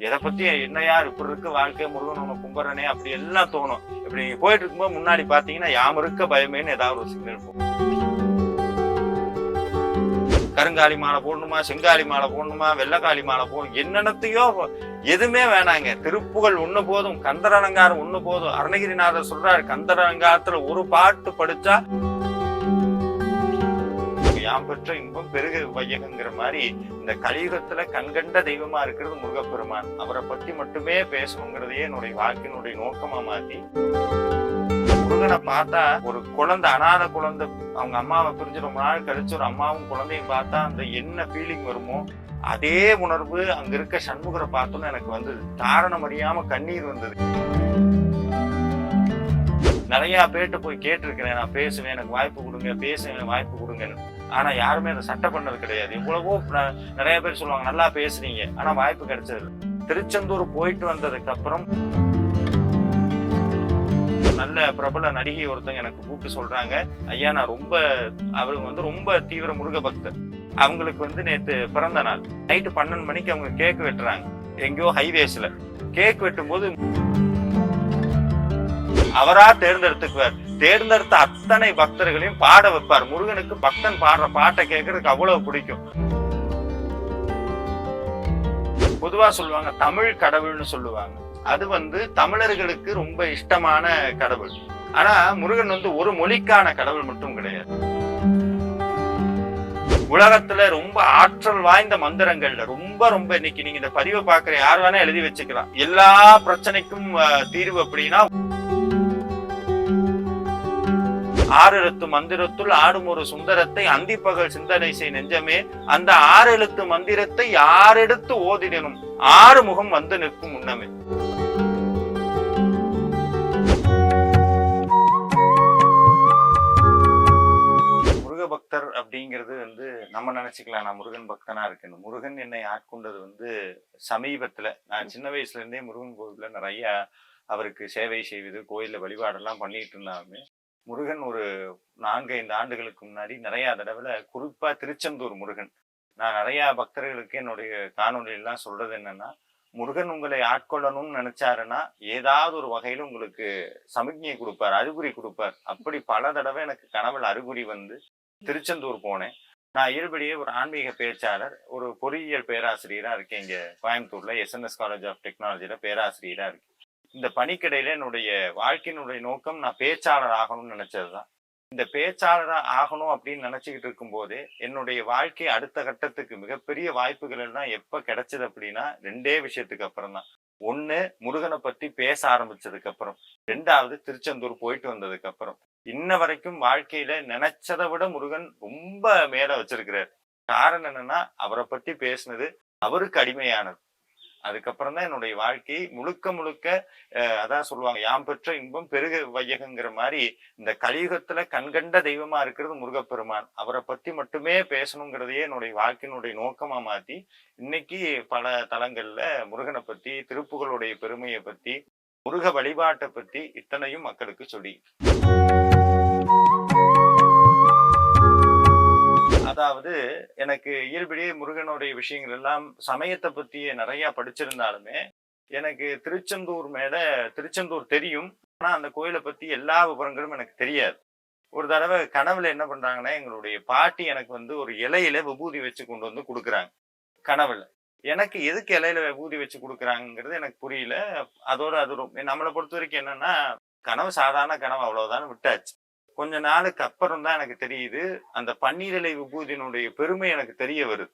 எதை பத்தி என்னையா இப்படி இருக்கு வாழ்க்கை முருகன் உன்னை கும்புறனே அப்படி எல்லாம் தோணும். இப்படி நீங்க போயிட்டு இருக்கும்போது முன்னாடி பாத்தீங்கன்னா யாம் இருக்க பயமேன்னு ஏதாவது ஒரு சிக்னல் இருக்கும் கருங்காலி மாலை போடணுமா செங்காலி மாலை போடணுமா வெள்ளக்காளி மாலை போடணும் என்னென்னத்தையோ எதுவுமே வேணாங்க. திருப்புகழ் ஒண்ணு போதும் கந்தரலங்காரம் ஒண்ணு போதும். அருணகிரிநாதர் சொல்றாரு கந்தரலங்காரத்துல ஒரு பாட்டு படிச்சா யாம் பெற்ற இன்பம் பெருக வையகங்கிற மாதிரி இந்த கலியுகத்துல கண்கண்ட தெய்வமா இருக்கிறது முருகப்பெருமான். அவரை பத்தி மட்டுமே பேசணுங்கிறதையே என்னுடைய வாழ்க்கையினுடைய நோக்கமா மாத்தி முருகனை பார்த்தா ஒரு குழந்தை அனாத குழந்தை அவங்க அம்மாவை பிரிஞ்சு ரொம்ப நாள் கழிச்சு ஒரு அம்மாவும் குழந்தையும் பார்த்தா அந்த என்ன ஃபீலிங் வருமோ அதே உணர்வு அங்க இருக்க சண்முகரை பார்த்தோன்னு எனக்கு வந்தது. காரணம் அறியாம கண்ணீர் வந்தது. நிறைய பேர்கிட்ட போய் கேட்டிருக்கிறேன் நான் பேசுவேன் எனக்கு வாய்ப்பு கொடுங்க பேசுவேன் வாய்ப்பு கொடுங்கன்னு. ஆனா யாருமே அதை சட்டை பண்ணது கிடையாது. இவ்வளவோ நிறைய பேர் சொல்லுவாங்க நல்லா பேசுறீங்க. ஆனா வாய்ப்பு கிடைச்சது திருச்செந்தூர் போயிட்டு வந்ததுக்கு அப்புறம் நல்ல பிரபல நடிகை ஒருத்தங்க எனக்கு கூப்பிட்டு சொல்றாங்க. ஐயா நான் ரொம்ப அவங்க வந்து ரொம்ப தீவிர முருக பக்தர். அவங்களுக்கு வந்து நேத்து பிறந்த நாள். நைட்டு பன்னெண்டு மணிக்கு அவங்க கேக் வெட்டுறாங்க. எங்கேயோ ஹைவேஸ்ல. கேக் வெட்டும் போது அவரா தேர்ந்தெடுத்துக்குவார். தேர்ந்தெடுத்த அத்தனை பக்தர்களையும் பாட வைப்பார். முருகனுக்கு பக்தன் பாடுற பாட்டை கேட்கறதுக்கு அவ்வளவு பிடிக்கும். பொதுவா சொல்லுவாங்க தமிழ் கடவுள்னு சொல்லுவாங்க. அது வந்து தமிழர்களுக்கு ரொம்ப இஷ்டமான கடவுள். ஆனா முருகன் வந்து ஒரு மொழிக்கான கடவுள் மட்டும் கிடையாது. உலகத்துல ரொம்ப ஆற்றல் வாய்ந்த மந்திரங்கள்ல ரொம்ப ரொம்ப இன்னைக்கு நீங்க இந்த பதிவை பாக்குற யார் வேணா எழுதி வச்சுக்கலாம். எல்லா பிரச்சனைக்கும் தீர்வு அப்படின்னா ஆறு எழுத்து மந்திரத்துள் ஆடும் ஒரு சுந்தரத்தை அந்திப்பகல் சிந்தனை செய் நெஞ்சமே. அந்த ஆறு எழுத்து மந்திரத்தை யாரெடுத்து ஓதிடனும் ஆறு முகம் வந்து நிற்கும் முன்னமே முருக பக்தர் அப்படிங்கிறது வந்து நம்ம நினைச்சுக்கலாம் நான் முருகன் பக்தனா இருக்கேன் முருகன் என்னை ஆட்கொண்டது வந்து சமீபத்துல நான் சின்ன வயசுல இருந்தே முருகன் கோவில்ல நிறைய அவருக்கு சேவை செய்வது கோயில்ல வழிபாடெல்லாம் பண்ணிட்டு இருந்தாலுமே முருகன் ஒரு நான்கு ஐந்து ஆண்டுகளுக்கு முன்னாடி நிறையா தடவை குறிப்பாக திருச்செந்தூர் முருகன். நான் நிறையா பக்தர்களுக்கு என்னுடைய காணொலியெல்லாம் சொல்கிறது என்னென்னா முருகன் உங்களை ஆட்கொள்ளணும்னு நினைச்சாருன்னா ஏதாவது ஒரு வகையில உங்களுக்கு சமிக்ஞை கொடுப்பார் அறிகுறி கொடுப்பார். அப்படி பல தடவை எனக்கு கனவுல அறிகுறி வந்து திருச்செந்தூர் போனேன். நான் இயல்படியே ஒரு ஆன்மீக பேச்சாளர் ஒரு பொறியியல் பேராசிரியராக இருக்கேன் இங்கே கோயம்புத்தூர்ல எஸ்என்எஸ் காலேஜ் ஆஃப் டெக்னாலஜியில் பேராசிரியராக இருக்கேன். இந்த பணிக்கிடையில என்னுடைய வாழ்க்கையினுடைய நோக்கம் நான் பேச்சாளர் ஆகணும்னு நினைச்சதுதான். இந்த பேச்சாளராக ஆகணும் அப்படின்னு நினைச்சுக்கிட்டு இருக்கும்போது என்னுடைய வாழ்க்கை அடுத்த கட்டத்துக்கு மிகப்பெரிய வாய்ப்புகள் எல்லாம் எப்ப கிடைச்சது அப்படின்னா ரெண்டே விஷயத்துக்கு அப்புறம் தான் ஒன்னு முருகனை பத்தி பேச ஆரம்பிச்சதுக்கு அப்புறம். ரெண்டாவது திருச்செந்தூர் போயிட்டு வந்ததுக்கு அப்புறம். இன்ன வரைக்கும் வாழ்க்கையில நினைச்சதை விட முருகன் ரொம்ப மேல வச்சிருக்கிறார். காரணம் என்னன்னா அவரை பத்தி பேசுனது அவருக்கு அடிமையானது. அதுக்கப்புறம் தான் என்னுடைய வாழ்க்கை முழுக்க முழுக்க அதான் சொல்லுவாங்க யாம் பெற்ற இன்பம் பெருக வையகங்கிற மாதிரி இந்த கலியுகத்துல கண்கண்ட தெய்வமா இருக்கிறது முருகப்பெருமான். அவரை பத்தி மட்டுமே பேசணுங்கிறதையே என்னுடைய வாழ்க்கையினுடைய நோக்கமா மாத்தி இன்னைக்கு பல தலங்கள்ல முருகனை பத்தி திருப்புகளுடைய பெருமையை பத்தி முருக வழிபாட்டை பத்தி இத்தனையும் மக்களுக்கு சொல்லி. அதாவது எனக்கு இயல்படியே முருகனுடைய விஷயங்கள் எல்லாம் சமயத்தை பற்றியே நிறையா படிச்சிருந்தாலுமே எனக்கு திருச்செந்தூர் மேலே திருச்செந்தூர் தெரியும். ஆனால் அந்த கோயிலை பற்றி எல்லா விவரங்களும் எனக்கு தெரியாது. ஒரு தடவை கனவுல என்ன பண்ணுறாங்கன்னா எங்களுடைய பாட்டி எனக்கு வந்து ஒரு இலையில விபூதி வச்சு கொண்டு வந்து கொடுக்குறாங்க. கனவுல. எனக்கு எதுக்கு இலையில விபூதி வச்சு கொடுக்குறாங்கிறது எனக்கு புரியல. அதோட அது ரொம்ப நம்மளை பொறுத்த வரைக்கும் என்னன்னா கனவு சாதாரண கனவு அவ்வளோதான் விட்டாச்சு. கொஞ்ச நாளுக்கு அப்புறம் தான் எனக்கு தெரியுது. அந்த பன்னீர் இலை விபூதியினுடைய பெருமை எனக்கு தெரிய வருது.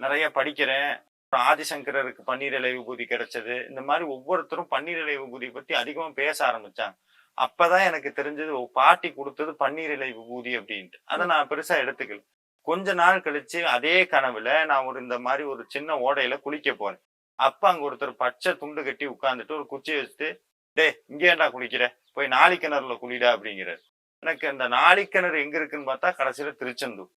நிறைய படிக்கிறேன். ஆதிசங்கரருக்கு பன்னீர் இலை விபூதி கிடைச்சது. இந்த மாதிரி ஒவ்வொருத்தரும் பன்னீர் இலை விபூதி பத்தி அதிகமா பேச ஆரம்பிச்சாங்க. அப்பதான் எனக்கு தெரிஞ்சது பாட்டி கொடுத்தது பன்னீர் இலை விபூதி அப்படின்ட்டு. அதை நான் பெருசா எடுத்துக்கல. கொஞ்ச நாள் கழிச்சு அதே கனவுல நான் ஒரு இந்த மாதிரி ஒரு சின்ன ஓடையில குளிக்க போறேன். அப்ப அங்க ஒருத்தர் பச்சை துண்டு கட்டி உட்கார்ந்துட்டு ஒரு குச்சி வச்சுட்டு டேய் இங்கே ஏன்டா குளிக்கிற? போய் நாளி கிணறுல குளிடா அப்படிங்கிறார். எனக்கு அந்த நாளிக்கிணறு எங்க இருக்குன்னு பார்த்தா கடைசியில திருச்செந்தூர்.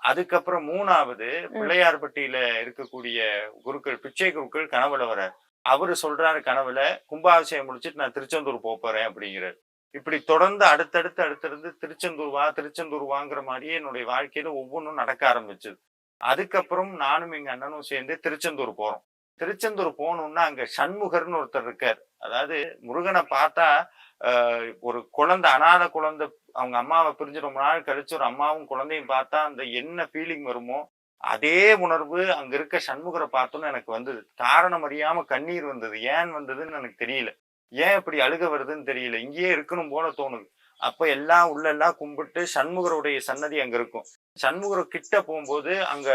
அதுக்கப்புறம் மூணாவது பிள்ளையார்பட்டியில இருக்கக்கூடிய குருக்கள் பிச்சை குருக்கள் கனவுல வர. அவரு சொல்றாரு கனவுல கும்பாபிஷேகம் முடிச்சிட்டு நான் திருச்செந்தூர் போறேன் அப்படிங்கிறார். இப்படி தொடர்ந்து அடுத்தடுத்து அடுத்தடுத்து திருச்செந்தூர் வா திருச்செந்தூர் வாங்குற மாதிரியே என்னுடைய வாழ்க்கையில ஒவ்வொன்றும் நடக்க ஆரம்பிச்சது. அதுக்கப்புறம் நானும் எங்க அண்ணனும் சேர்ந்து திருச்செந்தூர் போறோம். திருச்செந்தூர் போகணும்னா அங்க சண்முகர்னு ஒருத்தர் இருக்கார். அதாவது முருகனை பார்த்தா ஒரு குழந்தை அனாதை குழந்தை அவங்க அம்மாவை பிரிஞ்சு ரொம்ப நாள் கழிச்சு ஒரு அம்மாவும் குழந்தையும் பார்த்தா அந்த என்ன ஃபீலிங் வருமோ அதே உணர்வு அங்க இருக்க சண்முகரை பார்த்தோன்னு எனக்கு வந்தது. காரணம் அறியாம கண்ணீர் வந்தது. ஏன் வந்ததுன்னு எனக்கு தெரியல. ஏன் இப்படி அழுக வருதுன்னு தெரியல. இங்கேயே இருக்கணும் போல தோணுது. அப்ப எல்லாம் உள்ள எல்லாம் கும்பிட்டு சண்முகருடைய சன்னதி அங்க இருக்கும். சண்முகர் கிட்ட போகும்போது அங்க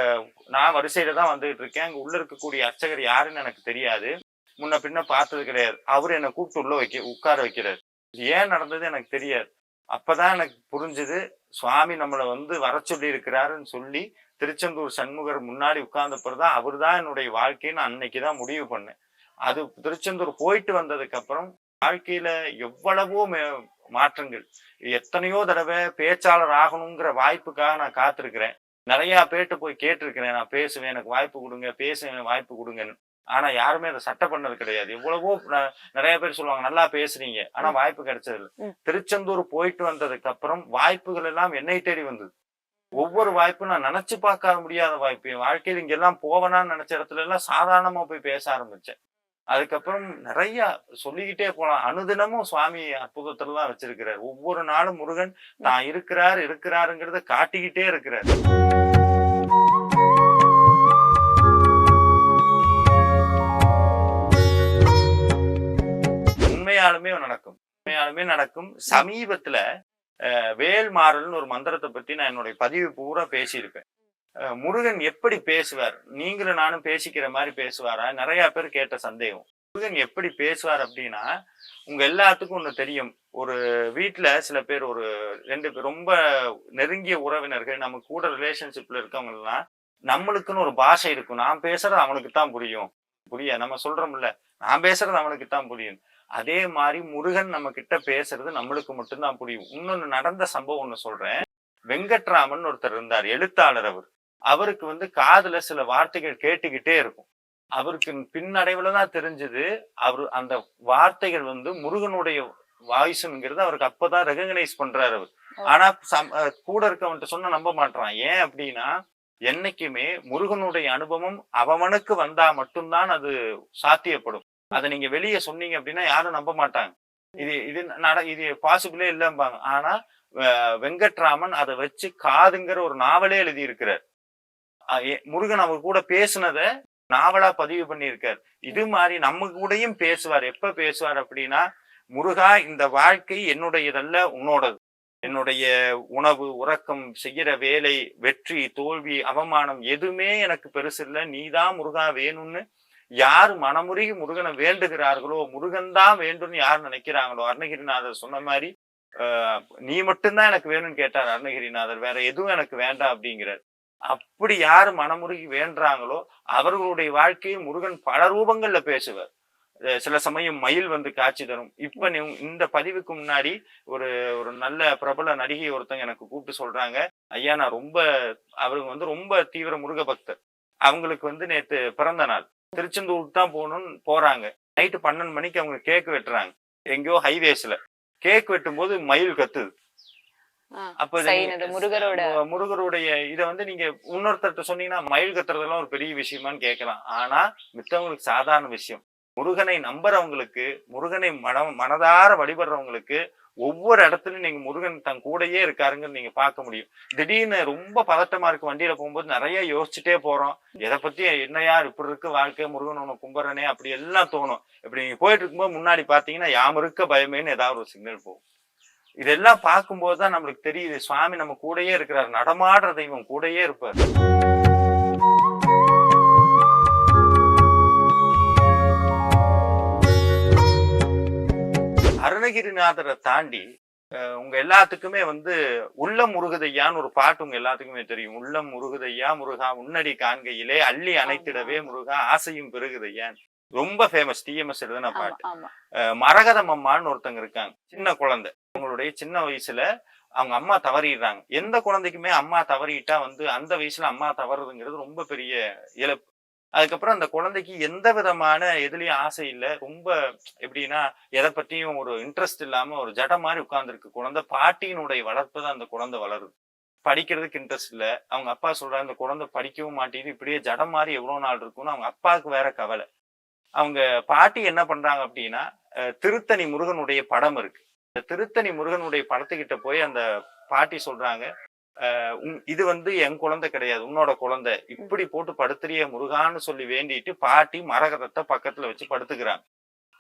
நான் வரிசையில தான் வந்துகிட்டு இருக்கேன். அங்க உள்ள இருக்கக்கூடிய அர்ச்சகர் யாருன்னு எனக்கு தெரியாது. முன்ன பின்ன பார்த்தது கிடையாது. அவர் என்னை கூப்பிட்டு உள்ள வைக்க உட்கார வைக்கிறார். ஏன் நடந்தது எனக்கு தெரியாது. அப்பதான் எனக்கு புரிஞ்சுது சுவாமி நம்மளை வந்து வர சொல்லி இருக்கிறாருன்னு சொல்லி திருச்செந்தூர் சண்முகர் முன்னாடி உட்கார்ந்த தான் அவர் தான் என்னுடைய வாழ்க்கைன்னு அன்னைக்கு தான் முடிவு பண்ணேன். அது திருச்செந்தூர் போயிட்டு வந்ததுக்கு அப்புறம் வாழ்க்கையில எவ்வளவோ மே- மாற்றங்கள். எத்தனையோ தடவை பேச்சாளர் ஆகணுங்கிற வாய்ப்புக்காக நான் காத்திருக்கிறேன். நிறைய பேர்ட்ட போய் கேட்டிருக்கிறேன். நான் பேசுவேன் எனக்கு வாய்ப்பு கொடுங்க பேசுவேன் வாய்ப்பு கொடுங்கன்னு. ஆனா யாருமே அதை சட்டை பண்ணது கிடையாது. எவ்வளவோ ந- நிறைய பேர் சொல்லுவாங்க நல்லா பேசுறீங்க. ஆனா வாய்ப்பு கிடைச்சது இல்ல. திருச்செந்தூர் போயிட்டு வந்ததுக்கு அப்புறம் வாய்ப்புகள் எல்லாம் என்னை தேடி வந்தது. ஒவ்வொரு வாய்ப்பும் நான் நினைச்சு பார்க்க முடியாத வாய்ப்பு. என் வாழ்க்கையில் இங்க எல்லாம் போவேனான்னு நினைச்ச இடத்துல எல்லாம் சாதாரணமா போய் பேச ஆரம்பிச்சேன். அதுக்கப்புறம் நிறைய சொல்லிக்கிட்டே போலாம். அனுதினமும் சுவாமி அற்புதத்துல தான் வச்சிருக்கிறார். ஒவ்வொரு நாளும் முருகன் தான் இருக்கிறார் இருக்கிறாருங்கிறத காட்டிக்கிட்டே இருக்கிறார். உண்மையாலுமே நடக்கும். உண்மையாலுமே நடக்கும். சமீபத்துல அஹ், வேல் மாறல்னு ஒரு மந்திரத்தை பத்தி நான் என்னுடைய பதிவு பூரா பேசியிருப்பேன். முருகன் எப்படி பேசுவார்? நீங்களும் நானும் பேசிக்கிற மாதிரி பேசுவாரா? நிறைய பேர் கேட்ட சந்தேகம். முருகன் எப்படி பேசுவார் அப்படின்னா உங்க எல்லாத்துக்கும் ஒண்ணு தெரியும். ஒரு வீட்டுல சில பேர் ஒரு ரெண்டு பேர் ரொம்ப நெருங்கிய உறவினர்கள் நம்ம கூட ரிலேஷன்ஷிப்ல இருக்கவங்க எல்லாம் நம்மளுக்குன்னு ஒரு பாஷை இருக்கும். நான் பேசுறது அவனுக்கு தான் புரியும். புரிய? நம்ம சொல்றோம்ல. நான் பேசுறது அவனுக்கு தான் புரியும். அதே மாதிரி முருகன் நம்ம கிட்ட பேசுறது நம்மளுக்கு மட்டும்தான் புரியும். இன்னொன்னு நடந்த சம்பவம் ஒண்ணு சொல்றேன். வெங்கட்ராமன் ஒருத்தர் இருந்தார் எழுத்தாளர் அவர். அவருக்கு வந்து காதுல சில வார்த்தைகள் கேட்டுக்கிட்டே இருக்கும். அவருக்கு பின்னடைவுல தான் தெரிஞ்சது. அவர் அந்த வார்த்தைகள் வந்து முருகனுடைய வாய்ஸ்ங்கிறது அவருக்கு அப்பதான் ரெகக்னைஸ் பண்றாரு அவர். ஆனா கூட இருக்கவன்ட்ட சொன்னா நம்ப மாட்டான் ஏன் அப்படின்னா என்னைக்குமே முருகனுடைய அனுபவம் அவனுக்கு வந்தா மட்டும்தான் அது சாத்தியப்படும். அதை நீங்க வெளியே சொன்னீங்க அப்படின்னா யாரும் நம்ப மாட்டாங்க. இது இது நட இது பாசிபிளே இல்லைம்பாங்க. ஆனா வெங்கட்ராமன் அதை வச்சு காதுங்கிற ஒரு நாவலே எழுதி இருக்கிறார் முருகன் அவர் கூட பேசுனத நாவலா பதிவு பண்ணியிருக்கார். இது மாதிரி நம்ம கூடயும் பேசுவார். எப்ப பேசுவார் அப்படின்னா முருகா இந்த வாழ்க்கை என்னுடையதல்ல உன்னோடது. என்னுடைய உணவு உறக்கம் செய்கிற வேலை வெற்றி தோல்வி அவமானம் எதுவுமே எனக்கு பெருசு இல்லை. நீதான் முருகா வேணும்னு யார் மனமுருகி முருகனை வேண்டுகிறார்களோ முருகன் தான் வேண்டும்னு யார் நினைக்கிறாங்களோ அருணகிரிநாதர் சொன்ன மாதிரி ஆஹ், நீ மட்டும்தான் எனக்கு வேணும்னு கேட்டார் அருணகிரிநாதர். வேற எதுவும் எனக்கு வேண்டாம் அப்படிங்கிறார். அப்படி யார் மனமுருகி வேண்டுறாங்களோ அவர்களுடைய வாழ்க்கையில் முருகன் பல ரூபங்கள்ல பேசுவார். சில சமயம் மயில் வந்து காட்சி தரும். இப்ப நீ இந்த பதிவுக்கு முன்னாடி ஒரு ஒரு நல்ல பிரபல நடிகை ஒருத்தங்க எனக்கு கூப்பிட்டு சொல்றாங்க. ஐயா நான் ரொம்ப அவருங்க வந்து ரொம்ப தீவிர முருக பக்தர் அவங்களுக்கு வந்து நேத்து பிறந்த நாள். திருச்செந்தூருக்கு தான் போகணும்னு போறாங்க. நைட்டு பன்னெண்டு மணிக்கு அவங்க கேக் வெட்டுறாங்க. எங்கேயோ ஹைவேஸ்ல கேக் வெட்டும் போது மயில் கத்துது. அப்ப முருகரோட முருகருடைய இத வந்து நீங்க இன்னொருத்தர்ட்ட சொன்னீங்கன்னா மயில் கத்துறதெல்லாம் ஒரு பெரிய விஷயமான்னு கேட்கலாம். ஆனா மித்தவங்களுக்கு சாதாரண விஷயம். முருகனை நம்புறவங்களுக்கு முருகனை மன மனதார வழிபடுறவங்களுக்கு ஒவ்வொரு இடத்துலயும் நீங்க முருகன் தன் கூடையே இருக்காருங்கன்னு நீங்க பார்க்க முடியும். திடீர்னு ரொம்ப பதட்டமா இருக்கு வண்டியில போகும்போது நிறைய யோசிச்சுட்டே போறோம். எதை பத்தி என்ன யார் இப்படி இருக்கு வாழ்க்கை முருகன் உன்னை கும்பிட்றனே அப்படி எல்லாம் தோணும். இப்படி நீங்க போயிட்டு இருக்கும்போது முன்னாடி பாத்தீங்கன்னா யாமருக்க பயமேன்னு ஏதாவது ஒரு சிக்னல் போகும். இதெல்லாம் பார்க்கும்போது தான் நம்மளுக்கு தெரியுது சுவாமி நம்ம கூடயே இருக்கிறார் நடமாடுற தெய்வம் கூடயே இருப்பார். அருணகிரிநாதரை தாண்டி உங்க எல்லாத்துக்குமே வந்து உள்ளம் முருகதையான்னு ஒரு பாட்டு உங்க எல்லாத்துக்குமே தெரியும். உள்ளம் முருகதையா முருகா உன்னடி காண்கையிலே அள்ளி அணைத்திடவே முருகா ஆசையும் பெருகுதையான். ரொம்ப ஃபேமஸ் டிஎம்எஸ் எழுதின பாட்டு. மரகதம் அம்மான்னு ஒருத்தங்க இருக்காங்க. சின்ன குழந்தை. அவங்களுடைய சின்ன வயசுல அவங்க அம்மா தவறிடுறாங்க. எந்த குழந்தைக்குமே அம்மா தவறிட்டா வந்து அந்த வயசுல அம்மா தவறுதுங்கிறது ரொம்ப பெரிய இழப்பு. அதுக்கப்புறம் அந்த குழந்தைக்கு எந்த விதமான எதுலயும் ஆசை இல்லை. ரொம்ப எப்படின்னா எதை பற்றியும் ஒரு இன்ட்ரெஸ்ட் இல்லாமல் ஒரு ஜட மாதிரி உட்காந்துருக்கு குழந்தை பாட்டியினுடைய வளர்ப்பு தான் அந்த குழந்தை வளருது. படிக்கிறதுக்கு இன்ட்ரெஸ்ட் இல்லை. அவங்க அப்பா சொல்றாரு அந்த குழந்தை படிக்கவும் மாட்டேங்குது. இப்படியே ஜடம் மாதிரி எவ்வளோ நாள் இருக்கும்னு அவங்க அப்பாவுக்கு வேற கவலை. அவங்க பாட்டி என்ன பண்றாங்க அப்படின்னா திருத்தணி முருகனுடைய படம் இருக்கு. இந்த திருத்தணி முருகனுடைய படத்துக்கிட்ட போய் அந்த பாட்டி சொல்றாங்க இது வந்து என் குழந்தை கிடையாது உன்னோட குழந்தை. இப்படி போட்டு படுத்துறிய முருகான்னு சொல்லி வேண்டிட்டு பாட்டி மரகதத்தை பக்கத்துல வச்சு படுத்துக்கிறாங்க.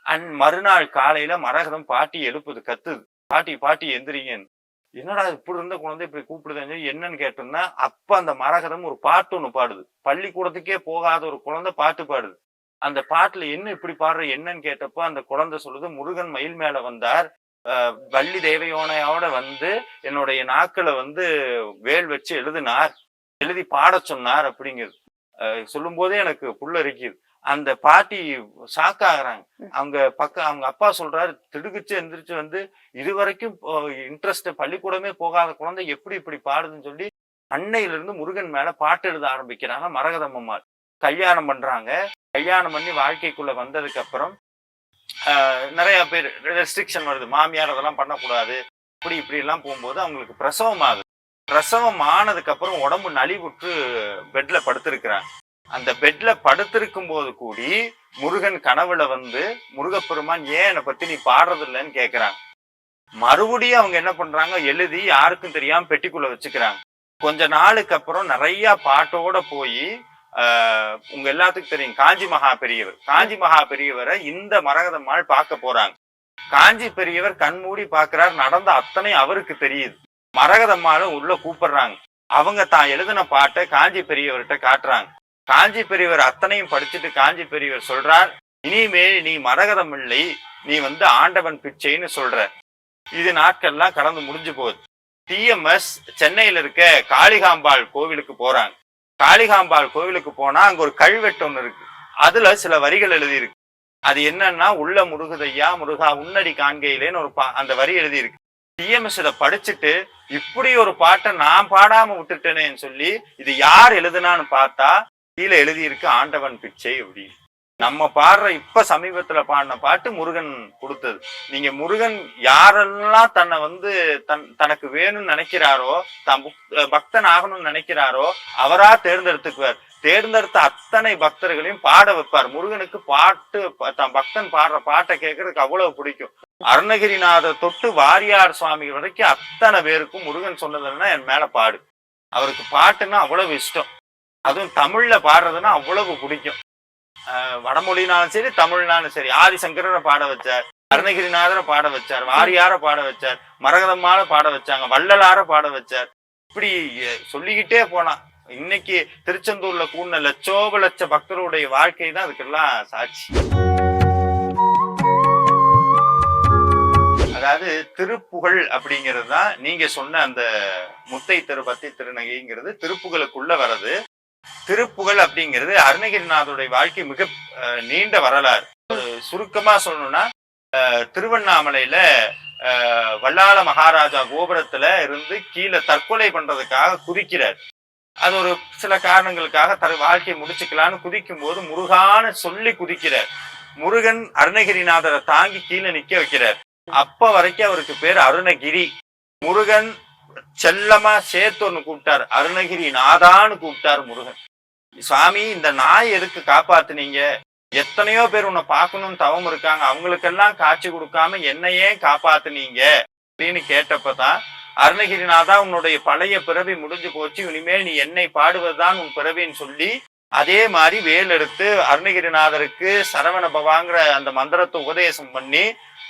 அண்ட் மறுநாள் காலையில மரகதம் பாட்டி எழுப்புது கத்துது. பாட்டி பாட்டி எந்திரிங்கன்னு. என்னடா இப்படி இருந்த குழந்தை இப்படி கூப்பிடுதுன்னு என்னன்னு கேட்டோம்னா அப்ப அந்த மரகதம் ஒரு பாட்டு ஒண்ணு பாடுது. பள்ளிக்கூடத்துக்கே போகாத ஒரு குழந்தை பாட்டு பாடுது. அந்த பாட்டுல என்ன இப்படி பாடுற என்னன்னு கேட்டப்போ அந்த குழந்தை சொல்லுது முருகன் மயில் மேல வந்தார் வள்ளி தேவையோனையோட வந்து என்னுடைய நாக்களை வந்து வேல் வச்சு எழுதினார். எழுதி பாடச் சொன்னார் அப்படிங்கிறது. சொல்லும் போதே எனக்கு புல்லரிக்குது. அந்த பாட்டி ஷாக் ஆகுறாங்க. அவங்க பக்கம் அவங்க அப்பா சொல்றாரு திடுக்குச்சு எந்திரிச்சு வந்து இதுவரைக்கும் இன்ட்ரெஸ்ட் பள்ளிக்கூடமே போகாத குழந்தை எப்படி இப்படி பாடுதுன்னு சொல்லி அன்னையில இருந்து முருகன் மேல பாட்டு எழுத ஆரம்பிக்கிறாங்க மரகதம் அம்மாள் கல்யாணம் பண்றாங்க. கல்யாணம் பண்ணி வாழ்க்கைக்குள்ள வந்ததுக்கு அப்புறம் நிறைய பேர் ரெஸ்ட்ரிக்ஷன் வருது. மாமியார் அதெல்லாம் பண்ணக்கூடாது. இப்படி இப்படிலாம் போகும்போது அவங்களுக்கு பிரசவம் ஆகுது பிரசவம் ஆனதுக்கப்புறம் உடம்பு நலிவுற்று பெட்டில் படுத்திருக்கிறாங்க. அந்த பெட்டில் படுத்திருக்கும் போது கூடி முருகன் கனவுல வந்து முருகப்பெருமான் ஏன் என்னை பற்றி நீ பாடுறது இல்லைன்னு மறுபடியும் அவங்க என்ன பண்றாங்க? எழுதி யாருக்கும் தெரியாமல் பெட்டிக்குள்ளே வச்சுக்கிறாங்க. கொஞ்ச நாளுக்கு அப்புறம் நிறையா பாட்டோட போய் உங்க எல்லாத்துக்கும் தெரியும் காஞ்சி மகா பெரியவர். காஞ்சி மகா பெரியவரை இந்த மரகதம்மாள் பார்க்க போறாங்க. காஞ்சி பெரியவர் கண்மூடி பாக்குறாரு நடந்த அத்தனை அவருக்கு தெரியுது. மரகதம்மாளும் உள்ள கூப்பிடுறாங்க. அவங்க தான் எழுதின பாட்டை காஞ்சி பெரியவர்கிட்ட காட்டுறாங்க. காஞ்சி பெரியவர் அத்தனையும் படிச்சுட்டு காஞ்சி பெரியவர் சொல்றார் இனிமேல் நீ மரகதம் இல்லை நீ வந்து ஆண்டவன் பிச்சைன்னு சொல்ற. இது நாட்கள்லாம் கடந்து முடிஞ்சு போகுது. டிஎம்எஸ் சென்னையில இருக்க காளிகாம்பாள் கோவிலுக்கு போறாங்க. காளிகாம்பாள் கோவிலுக்கு போனா அங்க ஒரு கல்வெட்டு ஒன்று இருக்கு. அதுல சில வரிகள் எழுதியிருக்கு. அது என்னன்னா உள்ள முருகுதையா முருகா உன்னடி காண்கையிலேன்னு ஒரு பா- அந்த வரி எழுதியிருக்கு. டிஎம்எஸ் இதை படிச்சுட்டு இப்படி ஒரு பாட்டை நான் பாடாம விட்டுட்டேனேன்னு சொல்லி இது யார் எழுதுனான்னு பார்த்தா கீழே எழுதியிருக்கு ஆண்டவன் பிச்சை அப்படின்னு. நம்ம பாடுற இப்ப சமீபத்துல பாடின பாட்டு முருகன் கொடுத்தது. நீங்க முருகன் யாரெல்லாம் தன்னை வந்து தன் தனக்கு வேணும்னு நினைக்கிறாரோ தன் புக்- பக்தன் ஆகணும்னு நினைக்கிறாரோ அவரா தேர்ந்தெடுத்துக்குவார். தேர்ந்தெடுத்த அத்தனை பக்தர்களையும் பாட வைப்பார். முருகனுக்கு பாட்டு தன் பக்தன் பாடுற பாட்டை கேட்கறதுக்கு அவ்வளவு பிடிக்கும். அருணகிரிநாதர் தொட்டு வாரியார் சுவாமி வரைக்கும் அத்தனை பேருக்கும் முருகன் சொன்னதுன்னா என் மேல பாடு. அவருக்கு பாட்டுன்னா அவ்வளவு இஷ்டம். அதுவும் தமிழ்ல பாடுறதுன்னா அவ்வளவு பிடிக்கும். வடமொழினாலும் சரி தமிழ்னாலும் சரி ஆதிசங்கரரை பாட வச்சார் அருணகிரிநாதரை பாட வச்சார் வாரியார பாட வச்சார் மரகதம்மால பாட வச்சாங்க வள்ளலார பாட வச்சார். இப்படி சொல்லிக்கிட்டே போலாம் இன்னைக்கு திருச்செந்தூர்ல கூடின லட்சோப லட்ச பக்தருடைய வாழ்க்கை தான் அதுக்கெல்லாம் சாட்சி. அதாவது திருப்புகழ் அப்படிங்கிறது தான் நீங்க சொன்ன அந்த முத்தை திருப்பத்தி திருநகைங்கிறது திருப்புகளுக்குள்ள வர்றது. திருப்புகழ் அப்படிங்கிறது அருணகிரிநாதருடைய வாழ்க்கை மிக அஹ், நீண்ட வரலாறு. ஒரு சுருக்கமா சொல்லணும்னா திருவண்ணாமலையில வல்லாள மகாராஜா கோபுரத்துல இருந்து கீழே தற்கொலை பண்றதுக்காக குதிக்கிறார். அது ஒரு சில காரணங்களுக்காக தன் வாழ்க்கையை முடிச்சுக்கலான்னு குதிக்கும் போது முருகான சொல்லி குதிக்கிறார். முருகன் அருணகிரிநாதரை தாங்கி கீழே நிக்க வைக்கிறார். அப்ப வரைக்கும் அவருக்கு பேர் அருணகிரி. முருகன் செல்லமா சேர்த்து ஒண்ணு கூப்பிட்டார் அருணகிரி நாதான்னு கூப்பிட்டார் முருகன். சுவாமி இந்த நாய் எதுக்கு காப்பாத்துனீங்க? எத்தனையோ பேர் உன்னை பார்க்கணும்னு தவம் இருக்காங்க. அவங்களுக்கெல்லாம் காட்சி கொடுக்காம என்னையே காப்பாத்துனீங்க? அப்படின்னு கேட்டப்பதான் அருணகிரிநாதா உன்னுடைய பழைய பிறவி முடிஞ்சு போச்சு இனிமேல் நீ என்னை பாடுவதுதான் உன் பிறவின்னு சொல்லி அதே மாதிரி வேல் எடுத்து அருணகிரிநாதருக்கு சரவண பவாங்கிற அந்த மந்திரத்தை உபதேசம் பண்ணி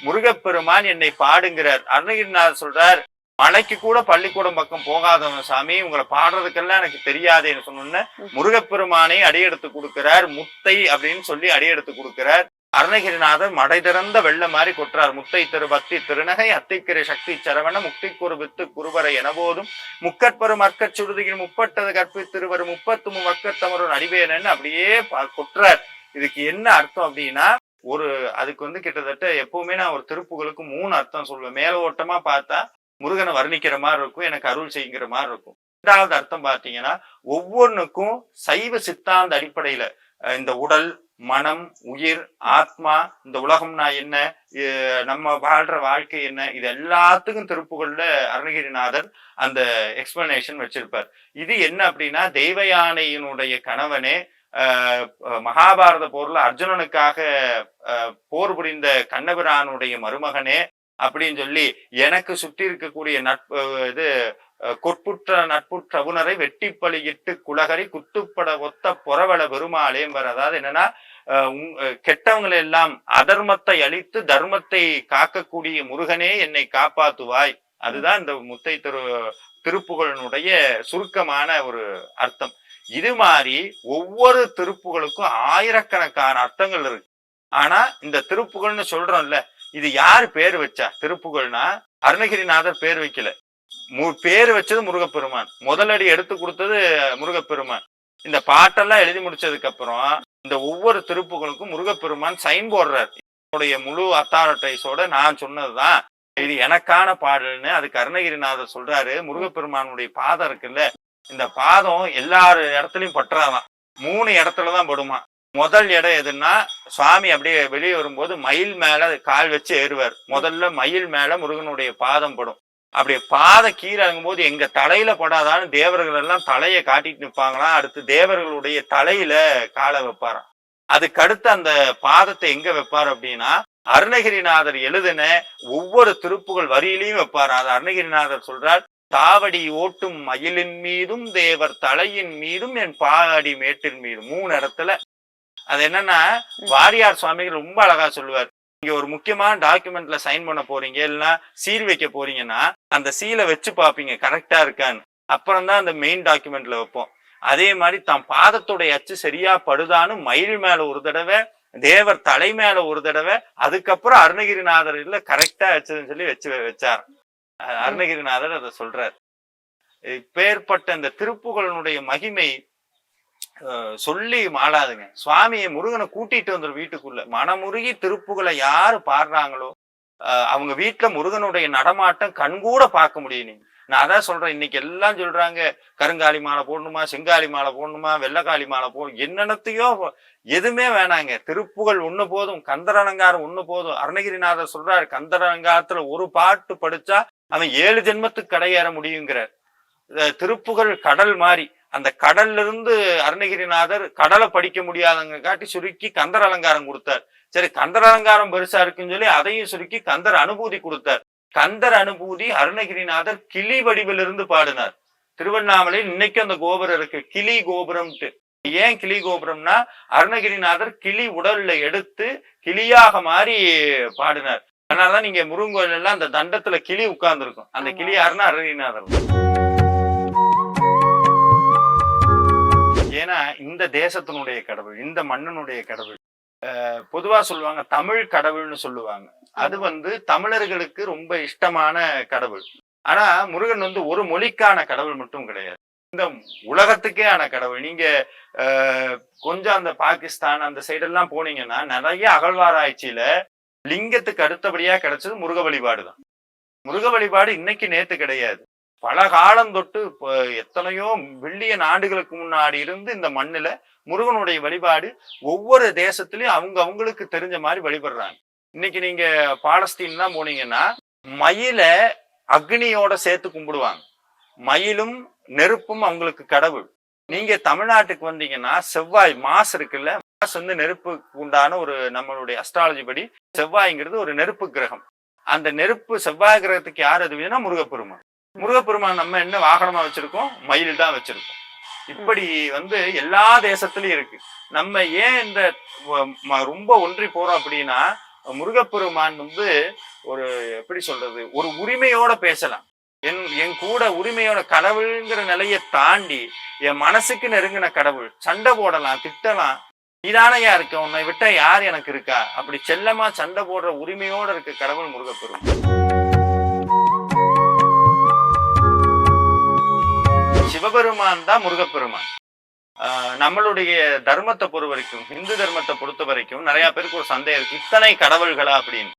முருகப்பெருமான் என்னை பாடுங்கிறார். அருணகிரிநாதர் சொல்றார் மலைக்கு கூட பள்ளிக்கூடம் பக்கம் போகாதவன் சாமி உங்களை பாடுறதுக்கெல்லாம் எனக்கு தெரியாதேன்னு சொன்னோன்னு முருகப்பெருமானை அடியெடுத்து கொடுக்கிறார் முத்தை அப்படின்னு சொல்லி அடியெடுத்து கொடுக்கிறார். அருணகிரிநாதர் மடை திறந்த வெள்ள மாதிரி கொற்றார் முத்தை திரு பக்தி திருநகை அத்திக்கிரை சக்தி சரவண முக்தி குரு வித்து குருவரை எனபோதும் முக்கற்பெரும் அற்கச் சுடுதியில் முப்பட்டது கற்பித்திருவர் முப்பத்து முக்கத்தமரும் அடிவேனன்னு அப்படியே கொற்றார் இதுக்கு என்ன அர்த்தம் அப்படின்னா ஒரு அதுக்கு வந்து கிட்டத்தட்ட எப்பவுமே நான் ஒரு திருப்புகளுக்கு மூணு அர்த்தம் சொல்லுவேன் மேலோட்டமா பார்த்தா முருகனை வர்ணிக்கிற மாதிரி இருக்கும் எனக்கு அருள் செய்கிற மாதிரி இருக்கும். இரண்டாவது அர்த்தம் பார்த்தீங்கன்னா ஒவ்வொன்றுக்கும் சைவ சித்தாந்த அடிப்படையில இந்த உடல் மனம் உயிர் ஆத்மா இந்த உலகம்னா என்ன நம்ம வாழ்ற வாழ்க்கை என்ன இது எல்லாத்துக்கும் திருப்புகள்ல அருணகிரிநாதர் அந்த எக்ஸ்பிளனேஷன் வச்சிருப்பார். இது என்ன அப்படின்னா தெய்வ யானையினுடைய கணவனே மகாபாரத போர்ல அர்ஜுனனுக்காக போர் புரிந்த கண்ணபிரானுடைய மருமகனே அப்படின்னு சொல்லி எனக்கு சுற்றி இருக்கக்கூடிய நட்பு இது கொட்புற்ற நட்புற்ற உணரை வெட்டிப்பலியிட்டு குலகரி குத்துப்பட ஒத்த புறவள பெருமாளேம்பர் அதாவது என்னன்னா கெட்டவங்களை எல்லாம் அதர்மத்தை அழித்து தர்மத்தை காக்கக்கூடிய முருகனே என்னை காப்பாத்துவாய் அதுதான் இந்த முத்தை திரு திருப்புகழனுடைய சுருக்கமான ஒரு அர்த்தம். இது மாதிரி ஒவ்வொரு திருப்புகளுக்கும் ஆயிரக்கணக்கான அர்த்தங்கள் இருக்கு. ஆனா இந்த திருப்புகள்னு சொல்றோம்ல இது யாரு பேர் வச்சா? திருப்புகழ்னா அருணகிரிநாதர் பேர் வைக்கல. மு- பேர் வச்சது முருகப்பெருமான். முதலடி எடுத்து கொடுத்தது முருகப்பெருமான். இந்த பாட்டெல்லாம் எழுதி முடிச்சதுக்கு அப்புறம் இந்த ஒவ்வொரு திருப்புகளுக்கும் முருகப்பெருமான் சைன் போடுறார். என்னுடைய முழு அத்தாரட்டைஸோட நான் சொன்னதுதான். இது எனக்கான பாடல்னு அதுக்கு அருணகிரிநாதர் சொல்றாரு. முருகப்பெருமானுடைய பாதம் இருக்குல்ல இந்த பாதம் எல்லாரு இடத்துலயும் பற்றாதான். மூணு இடத்துலதான் படுமா. முதல் இடம் எதுன்னா சுவாமி அப்படியே வெளியே வரும்போது மயில் மேல கால் வச்சு ஏறுவார். முதல்ல மயில் மேல முருகனுடைய பாதம் படும். அப்படியே பாதை கீழே போது எங்க தலையில படாதான்னு தேவர்கள் எல்லாம் தலையை காட்டிட்டு நிப்பாங்களாம் அடுத்து தேவர்களுடைய தலையில காலை வைப்பாராம். அதுக்கடுத்து அந்த பாதத்தை எங்க வைப்பார் அப்படின்னா அருணகிரிநாதர் எழுதின ஒவ்வொரு திருப்புகள் வரியிலையும் வைப்பார். அது அருணகிரிநாதர் சொல்றார் தாவடி ஓட்டும் மயிலின் மீதும் தேவர் தலையின் மீதும் என் பாடி மேட்டின் மீதும். மூணு இடத்துல அது என்னன்னா வாரியார் சுவாமிகள் ரொம்ப அழகா சொல்லுவார். நீங்க ஒரு முக்கியமான டாக்குமெண்ட்ல சைன் பண்ண போறீங்க இல்லைன்னா சீல் வைக்க போறீங்கன்னா அந்த சீலை வச்சு பார்ப்பீங்க கரெக்டா இருக்கான்னு. அப்புறம் தான் அந்த மெயின் டாக்குமெண்ட்ல வைப்போம். அதே மாதிரி தம் பாதத்துடைய அச்சு சரியா படுதான்னு மயில் மேல ஒரு தடவை தேவர் தலை மேல ஒரு தடவை அதுக்கப்புறம் அருணகிரிநாதர் இல்ல கரெக்டா வச்சதுன்னு சொல்லி வச்சு வச்சார். அருணகிரிநாதர் அதை சொல்றார். இப்பேற்பட்ட இந்த திருப்புகளினுடைய மகிமை சொல்லி மாடாதுங்க. சுவாமியை முருகனை கூட்டிட்டு வந்துரு வீட்டுக்குள்ள. மனமுருகி திருப்புகளை யாரு பாடுறாங்களோ அவங்க வீட்டுல முருகனுடைய நடமாட்டம் கண்கூட பார்க்க முடியும் நீங்க நான் அதான் சொல்றேன் இன்னைக்கு எல்லாம் சொல்றாங்க கருங்காலி மாலை போடணுமா செங்காலி மாலை போடணுமா வெள்ளக்காளி மாலை போடணும் என்னென்னத்தையோ எதுவுமே வேணாங்க. திருப்புகள் ஒண்ணு போதும் கந்தரலங்காரம் ஒண்ணு போதும். அருணகிரிநாதர் சொல்றாரு கந்தரலங்காரத்துல ஒரு பாட்டு படிச்சா அவன் ஏழு ஜென்மத்துக்கு கடையேற முடியுங்கிறார். திருப்புகள் கடல் மாதிரி அந்த கடல்ல இருந்து அருணகிரிநாதர் கடலை படிக்க முடியாதவங்க காட்டி சுருக்கி கந்தர் அலங்காரம் கொடுத்தார். சரி கந்தர் அலங்காரம் பெருசா இருக்குன்னு சொல்லி அதையும் சுருக்கி கந்தர் அனுபூதி கொடுத்தார். கந்தர் அனுபூதி அருணகிரிநாதர் கிளி வடிவிலிருந்து பாடினார். திருவண்ணாமலையில் இன்னைக்கும் அந்த கோபுரம் இருக்கு. கிளி கோபுரம்ட்டு ஏன் கிளி கோபுரம்னா அருணகிரிநாதர் கிளி உடல்ல எடுத்து கிளியாக மாறி பாடினார். அதனாலதான் நீங்க முருகன் கோயில் எல்லாம் அந்த தண்டத்துல கிளி உட்கார்ந்து இருக்கும் அந்த கிளி யாருன்னா அருணகிரிநாதர். ஏன்னா இந்த தேசத்தினுடைய கடவுள் இந்த மண்ணினுடைய கடவுள். பொதுவா சொல்லுவாங்க தமிழ் கடவுள்னு சொல்லுவாங்க. அது வந்து தமிழர்களுக்கு ரொம்ப இஷ்டமான கடவுள். ஆனா முருகன் வந்து ஒரு மொழிக்கான கடவுள் மட்டும் கிடையாது. இந்த உலகத்துக்கே ஆன கடவுள். நீங்க கொஞ்சம் அந்த பாகிஸ்தான் அந்த சைடெல்லாம் போனீங்கன்னா நிறைய அகழ்வாராய்ச்சியில லிங்கத்துக்கு அடுத்தபடியா கிடைச்சது முருக வழிபாடு தான் முருக வழிபாடு இன்னைக்கு நேத்து கிடையாது. பல காலம் தொட்டு இப்போ எத்தனையோ பில்லியன் ஆண்டுகளுக்கு முன்னாடி இருந்து இந்த மண்ணுல முருகனுடைய வழிபாடு ஒவ்வொரு தேசத்துலயும் அவங்க அவங்களுக்கு தெரிஞ்ச மாதிரி வழிபடுறாங்க. இன்னைக்கு நீங்க பாலஸ்தீன் தான் போனீங்கன்னா மயில அக்னியோட சேர்த்து கும்பிடுவாங்க. மயிலும் நெருப்பும் அவங்களுக்கு கடவுள். நீங்க தமிழ்நாட்டுக்கு வந்தீங்கன்னா செவ்வாய் மாசு இருக்குல்ல மாசு வந்து நெருப்புக்கு உண்டான ஒரு நம்மளுடைய அஸ்ட்ராலஜி படி செவ்வாய்ங்கிறது ஒரு நெருப்பு கிரகம். அந்த நெருப்பு செவ்வாய் கிரகத்துக்கு யார் அதுனா முருகப்பெருமான். முருகப்பெருமான் நம்ம என்ன வாகனமா வச்சிருக்கோம்? மயில் தான் வச்சிருக்கோம். இப்படி வந்து எல்லா தேசத்துலயும் இருக்கு. நம்ம ஏன் இந்த ரொம்ப ஒன்றி போறோம் அப்படின்னா முருகப்பெருமான் வந்து ஒரு எப்படி சொல்றது ஒரு உரிமையோட பேசலாம். என் என் கூட உரிமையோட கடவுள்ங்கிற நிலையை தாண்டி என் மனசுக்கு நெருங்கின கடவுள் சண்டை போடலாம் திட்டலாம். நீதானையா இருக்க? உன்னை விட்டா யார் எனக்கு இருக்கா? அப்படி செல்லமா சண்டை போடுற உரிமையோட இருக்க கடவுள் முருகப்பெருமான். சிவபெருமான் தான் முருகப்பெருமான். ஆஹ் நம்மளுடைய தர்மத்தை பொறுத்த வரைக்கும் இந்து தர்மத்தை பொறுத்த வரைக்கும் நிறைய பேருக்கு ஒரு சந்தேகம் இருக்கு. இத்தனை கடவுள்களா அப்படின்னு.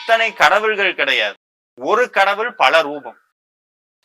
இத்தனை கடவுள்கள் கிடையாது. ஒரு கடவுள் பல ரூபம்.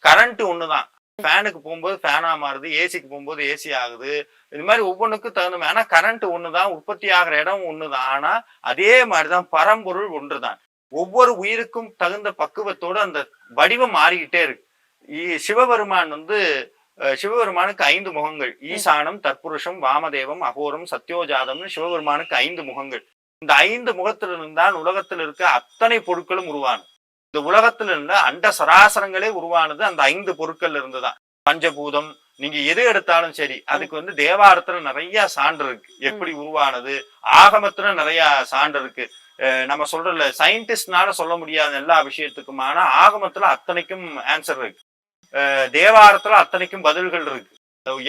கரண்ட் ஒண்ணுதான். ஃபேனுக்கு போகும்போது ஃபேனா மாறுது ஏசிக்கு போகும்போது ஏசி ஆகுது. இது மாதிரி ஒவ்வொன்றுக்கும் தகுந்த ஆனா கரண்ட் ஒண்ணுதான் உற்பத்தி ஆகிற இடம் ஒண்ணுதான். ஆனா அதே மாதிரிதான் பரம்பொருள் ஒன்றுதான். ஒவ்வொரு உயிருக்கும் தகுந்த பக்குவத்தோட அந்த வடிவம் மாறிக்கிட்டே இருக்கு. சிவபெருமான் வந்து சிவபெருமானுக்கு ஐந்து முகங்கள். ஈசானம் தற்புருஷம் வாமதேவம் அகோரம் சத்யோஜாதம்னு சிவபெருமானுக்கு ஐந்து முகங்கள். இந்த ஐந்து முகத்திலிருந்து தான் உலகத்தில் இருக்க அத்தனை பொருட்களும் உருவானது. இந்த உலகத்தில் இருந்த அண்ட சராசரங்களே உருவானது அந்த ஐந்து பொருட்கள் இருந்துதான். பஞ்சபூதம் நீங்க எது எடுத்தாலும் சரி அதுக்கு வந்து தேவாரத்துல நிறைய சான்று இருக்கு. எப்படி உருவானது ஆகமத்துல நிறைய சான்று இருக்கு. அஹ் நம்ம சொல்றல சயின்டிஸ்ட்னால சொல்ல முடியாத எல்லா விஷயத்துக்கும் ஆனா ஆகமத்துல அத்தனைக்கும் ஆன்சர் இருக்கு. தேவாரத்துல அத்தனைக்கும் பதில்கள் இருக்கு.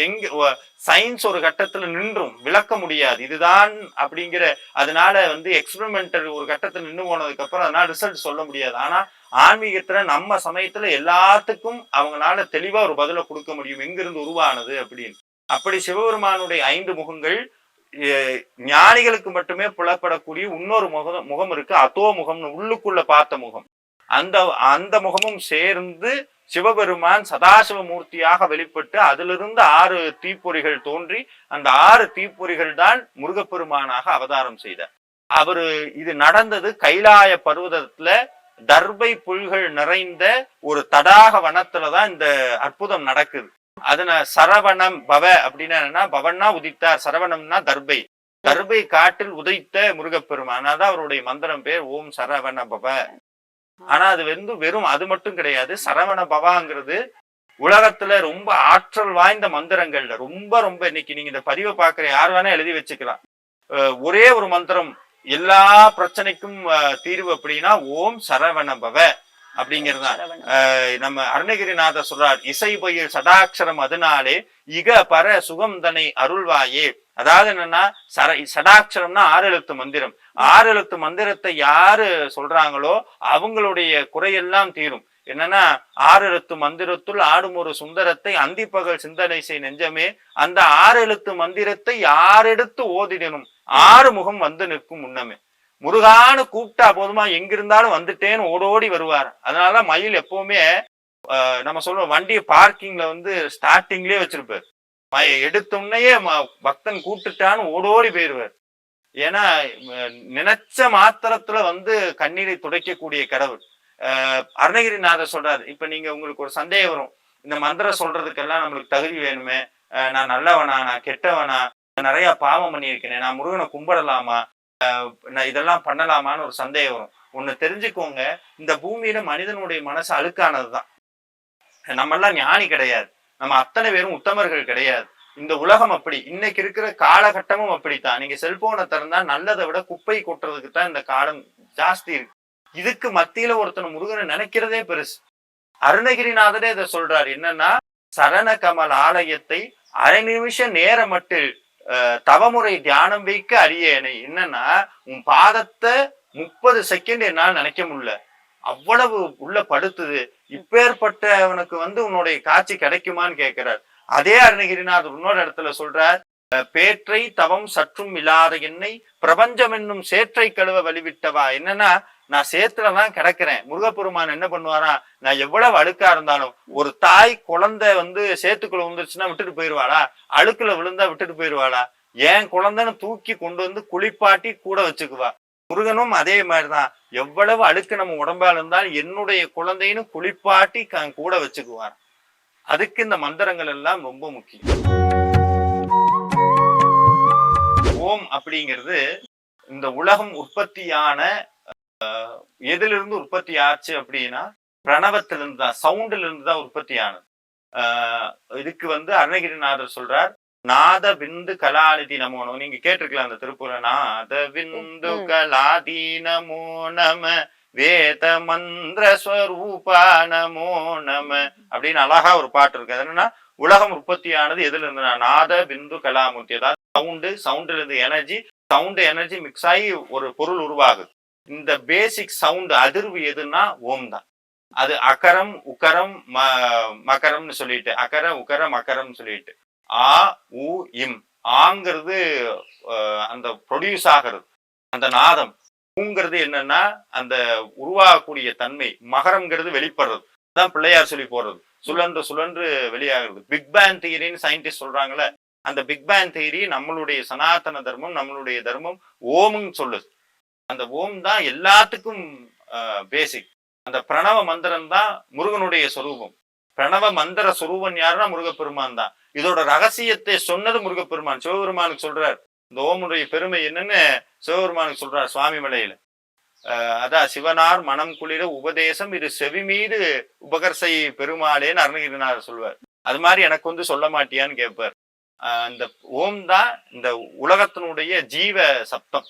எங்க சயின்ஸ் ஒரு கட்டத்துல நின்றும் விளக்க முடியாது. இதுதான் அப்படிங்கிற அதனால வந்து எக்ஸ்பெரிமெண்டல் ஒரு கட்டத்துல நின்று போனதுக்கு அப்புறம் அதனால ரிசல்ட் சொல்ல முடியாது. ஆனா ஆன்மீகத்துல நம்ம சமயத்துல எல்லாத்துக்கும் அவங்களால தெளிவா ஒரு பதிலை கொடுக்க முடியும். எங்கிருந்து உருவானது அப்படின்னு. அப்படி சிவபெருமானுடைய ஐந்து முகங்கள் ஞானிகளுக்கு மட்டுமே புலப்படக்கூடிய இன்னொரு முகம் முகம் இருக்கு. அதோ முகம்னு உள்ளுக்குள்ள பார்த்த முகம். அந்த அந்த முகமும் சேர்ந்து சிவபெருமான் சதாசிவ மூர்த்தியாக வெளிப்பட்டு அதிலிருந்து ஆறு தீப்பொறிகள் தோன்றி அந்த ஆறு தீப்பொறிகள் தான் முருகப்பெருமானாக அவதாரம் செய்தார். அவரு இது நடந்தது கைலாய பர்வதத்துல தர்பை புல்கள் நிறைந்த ஒரு தடாக வனத்துலதான் இந்த அற்புதம் நடக்குது. அதுன சரவணம் பவ அப்படின்னா என்னன்னா பவன்னா உதித்தார் சரவணம்னா தர்பை. தர்பை காட்டில் உதைத்த முருகப்பெருமான் அதான் அவருடைய மந்திரம் பேர் ஓம் சரவண பவ. ஆனா அது வந்து வெறும் அது மட்டும் கிடையாது. சரவண பவாங்கிறது உலகத்துல ரொம்ப ஆற்றல் வாய்ந்த மந்திரங்கள்ல ரொம்ப ரொம்ப இன்னைக்கு நீங்க இந்த பதிவை பாக்குற யார் வேணா எழுதி வச்சுக்கலாம். அஹ் ஒரே ஒரு மந்திரம் எல்லா பிரச்சனைக்கும் தீர்வு அப்படின்னா ஓம் சரவண பவ அப்படிங்கிறது தான் சரவணன். அஹ் நம்ம அருணகிரிநாதர் சொல்றார் இசை பயில் சடாட்சரம் அதனாலே இக பர சுகம் தனை அருள்வாயே. அதாவது என்னன்னா சர சடாட்சரம்னா ஆறு எழுத்து மந்திரம். ஆறு எழுத்து மந்திரத்தை யாரு சொல்றாங்களோ அவங்களுடைய குறையெல்லாம் தீரும். என்னன்னா ஆறு எழுத்து மந்திரத்துள் ஆடும் ஒரு சுந்தரத்தை அந்திப்பகல் சிந்தனை செய் நெஞ்சமே அந்த ஆறு எழுத்து மந்திரத்தை யாரெடுத்து ஓதிடணும்? ஆறு முகம் வந்து நிற்கும் முன்னமே. முருகான்னு கூப்பிட்டா போதுமா எங்கிருந்தாலும் வந்துட்டேன்னு ஓடோடி வருவார். அதனால மயில் எப்பவுமே நம்ம சொல்றோம் வண்டியை பார்க்கிங்ல வந்து ஸ்டார்டிங்லயே வச்சிருப்பாரு. ம- ம- பக்தன் கூப்பிட்டுட்டான்னு ஓடோடி போயிடுவார் ஏன்னா நினைச்ச மாத்திரத்துல வந்து கண்ணீரை துடைக்கக்கூடிய கடவுள். ஆஹ், அருணகிரிநாதர் சொல்றாரு இப்ப நீங்க உங்களுக்கு ஒரு சந்தேகம் வரும். இந்த மந்திரம் சொல்றதுக்கெல்லாம் நம்மளுக்கு தகுதி வேணுமே. நான் நல்லவனா நான் கெட்டவனா நிறைய பாவம் பண்ணியிருக்கேனே நான் முருகனை கும்பிடலாமா? நான் இதெல்லாம் பண்ணலாமான்னு ஒரு சந்தேகம் வரும். ஒண்ணு தெரிஞ்சுக்கோங்க இந்த பூமியில மனிதனுடைய மனசு அழுக்கானதுதான். நம்ம எல்லாம் ஞானி கிடையாது. நம்ம அத்தனை பேரும் உத்தமர்கள் கிடையாது. இந்த உலகம் அப்படி. இன்னைக்கு இருக்கிற காலகட்டமும் அப்படித்தான். நீங்க செல்போனை திறந்தா நல்லதை விட குப்பை கொட்டுறதுக்கு தான் இந்த காலம் ஜாஸ்தி இருக்கு. இதுக்கு மத்தியில ஒருத்தனை முருகனை நினைக்கிறதே பெருசு. அருணகிரிநாதரே இதை சொல்றாரு. என்னன்னா சரண கமல் ஆலயத்தை அரை நிமிஷ நேரம் மட்டும் தவமுறை தியானம் வைக்க அறியேனை என்னன்னா உன் பாதத்தை முப்பது செகண்ட் என்னால நினைக்க முடியல. அவ்வளவு உள்ள படுத்துது. இப்பேற்பட்டவனுக்கு வந்து உன்னுடைய காட்சி கிடைக்குமான்னு கேட்கிறார். அதே அருணகிரிநாதர் இன்னொரு இடத்துல சொல்றார் அஹ், பேற்றை தவம் சற்றும் இல்லாத என்னை பிரபஞ்சம் என்னும் சேற்றை கழுவ வழிவிட்டவா? என்னன்னா நான் சேத்துலதான் கிடக்கிறேன். முருகப்பெருமான் என்ன பண்ணுவாரா நான் எவ்வளவு அழுக்கா இருந்தாலும் ஒரு தாய் குழந்தை வந்து சேத்துக்குள்ள விழுந்துருச்சுன்னா விட்டுட்டு போயிருவாளா? அழுக்குல விழுந்தா விட்டுட்டு போயிருவாளா? என் குழந்தைன்னு தூக்கி கொண்டு வந்து குளிப்பாட்டி கூட வச்சுக்குவா. முருகனும் அதே மாதிரிதான். எவ்வளவு அழுக்கு நம்ம உடம்பால இருந்தாலும் என்னுடைய குழந்தைன்னு குளிப்பாட்டி கூட வச்சுக்குவார். அதுக்கு இந்த மந்திரங்கள் எல்லாம் ரொம்ப முக்கியம். ஓம் அப்படிங்கிறது இந்த உலகம் உற்பத்தியான எதிலிருந்து உற்பத்தி ஆச்சு அப்படின்னா பிரணவத்திலிருந்து தான் சவுண்டிலிருந்து இருந்து தான் உற்பத்தி ஆனது ஆஹ் இதுக்கு வந்து அருணகிரிநாதர் சொல்றார் நாத விந்து கலாநிதி நமோ. நீங்க கேட்டிருக்கலாம் அந்த திருப்புற நாத விந்து. கலாதி நமோ நம. வேத மந்திர ஸ்வரூபா நமோ நம. அப்படின்னு அழகா ஒரு பாட்டு இருக்கு. அது என்னன்னா உலகம் உற்பத்தியானது எதுல இருந்து நாத பிந்து கலாமூர்த்தி. அதாவது சவுண்டு சவுண்ட்ல இருந்து எனர்ஜி சவுண்டு எனர்ஜி மிக்ஸ் ஆகி ஒரு பொருள் உருவாகுது. இந்த பேசிக் சவுண்ட் அதிர்வு எதுன்னா ஓம் தான். அது அகரம் உகரம் ம மகரம்னு சொல்லிட்டு அகர உகர மகரம்னு சொல்லிட்டு. ஆ உ இம். ஆங்கிறது அஹ், அந்த ப்ரொடியூஸ் ஆகிறது அந்த நாதம். ஊங்கிறது என்னன்னா அந்த உருவாகக்கூடிய தன்மை மகரம்ங்கிறது வெளிப்படுறது. அதான் பிள்ளையார் சொல்லி போடுறது. சுழன்று சுழன்று வெளியாகிறது. பிக் பேன் தியரின்னு சயின்டிஸ்ட் சொல்றாங்கல்ல அந்த பிக் பேன் தியரி நம்மளுடைய சனாதன தர்மம் நம்மளுடைய தர்மம் ஓம்னு சொல்லுது. அந்த ஓம் தான் எல்லாத்துக்கும் பேசிக் அந்த பிரணவ மந்திரம் தான் முருகனுடைய சொரூபம். பிரணவ மந்திர சுரூபன் யாருன்னா முருகப்பெருமான் தான். இதோட ரகசியத்தை சொன்னது முருகப்பெருமான். சிவபெருமானுக்கு சொல்றார் இந்த ஓமுடைய பெருமை என்னன்னு சிவபெருமானுக்கு சொல்றார் சுவாமி மலையில. அதான் சிவனார் மனம் குளிர உபதேசம் இது செவி மீது உபகர்சை பெருமாளேன்னு அருணகிரிநாதர் சொல்வார். அது மாதிரி எனக்கு வந்து சொல்ல மாட்டியான்னு கேட்பார் அந்த ஓம் தான் இந்த உலகத்தினுடைய ஜீவ சப்தம்.